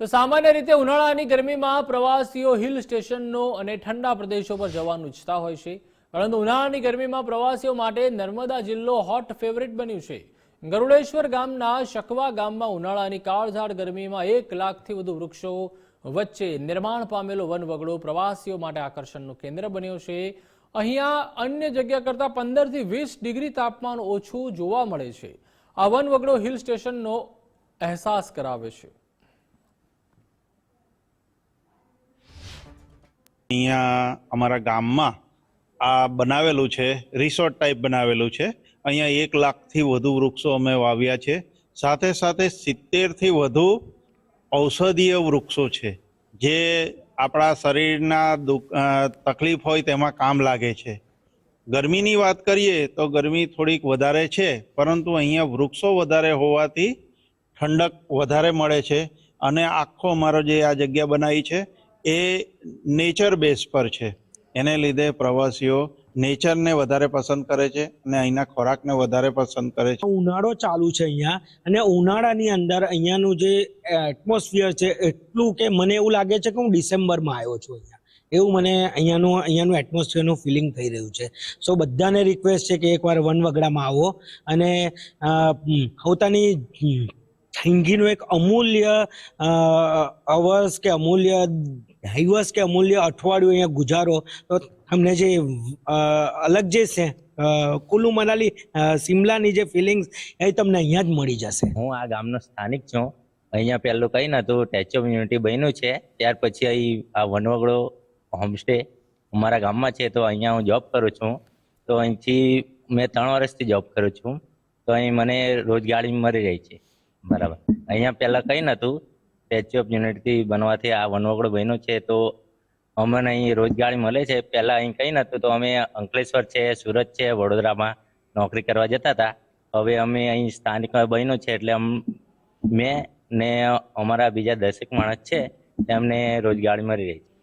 તો સામાન્ય રીતે ઉનાળાની ગરમીમાં પ્રવાસીઓ હિલ સ્ટેશનનો અને ઠંડા પ્રદેશો પર જવાનું ઈચ્છતા હોય છે. પરંતુ ઉનાળાની ગરમીમાં પ્રવાસીઓ માટે નર્મદા જિલ્લો હોટ ફેવરિટ બન્યું છે. ગરુડેશ્વર ગામના શકવા ગામમાં ઉનાળાની કાળઝાળ ગરમીમાં એક લાખથી વધુ વૃક્ષો વચ્ચે નિર્માણ પામેલો વનવગડો પ્રવાસીઓ માટે આકર્ષણનું કેન્દ્ર બન્યો છે. અહીંયા અન્ય જગ્યા કરતાં પંદરથી વીસ ડિગ્રી તાપમાન ઓછું જોવા મળે છે. આ વનવગડો હિલ સ્ટેશનનો અહેસાસ કરાવે છે. અહીંયા અમારા ગામમાં આ બનાવેલું છે રિસોર્ટ ટાઈપ બનાવેલું છે. અહીંયા એક લાખથી વધુ વૃક્ષો અમે વાવ્યા છે. સાથે સાથે સિત્તેરથી વધુ ઔષધીય વૃક્ષો છે, જે આપણા શરીરના તકલીફ હોય તેમાં કામ લાગે છે. ગરમીની વાત કરીએ તો ગરમી થોડીક વધારે છે, પરંતુ અહીંયા વૃક્ષો વધારે હોવાથી ઠંડક વધારે મળે છે. અને આખો અમારો જે આ જગ્યા બનાવી છે એ નેચર બેઝ પર છે. એને લીધે પ્રવાસીઓ નેચરને વધારે પસંદ કરે છે અને અહીંના ખોરાકને વધારે પસંદ કરે છે. ઉનાળો ચાલુ છે અહીંયા અને ઉનાળાની અંદર અહીંયાનું જે એટમોસ્ફિયર છે એટલું કે મને એવું લાગે છે કે હું ડિસેમ્બરમાં આવ્યો છું અહીંયા. એવું મને અહીંયાનું અહીંયાનું એટમોસ્ફિયરનું ફિલિંગ થઈ રહ્યું છે. સો બધાને રિક્વેસ્ટ છે કે એકવાર વનવગડામાં આવો અને પોતાની હમ, એક અમૂલ્ય અવર્સ કે અમૂલ્ય દિવસ કે અમૂલ્ય અઠવાડિયું અહીંયા ગુજારો, તો તમને જે અલગ જે છે કુલુ મનાલી સિમલાની જે ફિલિંગ્સ એ તમને અહીંયા જ મળી જશે. હું આ ગામનો સ્થાનિક છું. અહીંયા પહેલું કંઈ નહોતું સ્ટેચ્યુ ઓફ યુનિટી બન્યું છે. ત્યાર પછી અહીં આ વનવગડો હોમસ્ટે અમારા ગામમાં છે, તો અહીંયા હું જોબ કરું છું. તો અહીંથી મેં ત્રણ વર્ષથી જોબ કરું છું. તો અહીં મને રોજગારી મળી રહી છે. બરાબર. અહીંયા પહેલાં કંઈ નહોતું સ્ટેચ્યુ ઓફ યુનિટી બનવાથી આ વનવગડો બન્યો છે, તો અમને અહીં રોજગારી મળે છે. પહેલાં અહીં કંઈ નહોતું, તો અમે અંકલેશ્વર છે, સુરત છે, વડોદરામાં નોકરી કરવા જતા હતા. હવે અમે અહીં સ્થાનિક બન્યો છે, એટલે મેં ને અમારા બીજા દસેક માણસ છે, તેમને રોજગારી મળી રહી છે.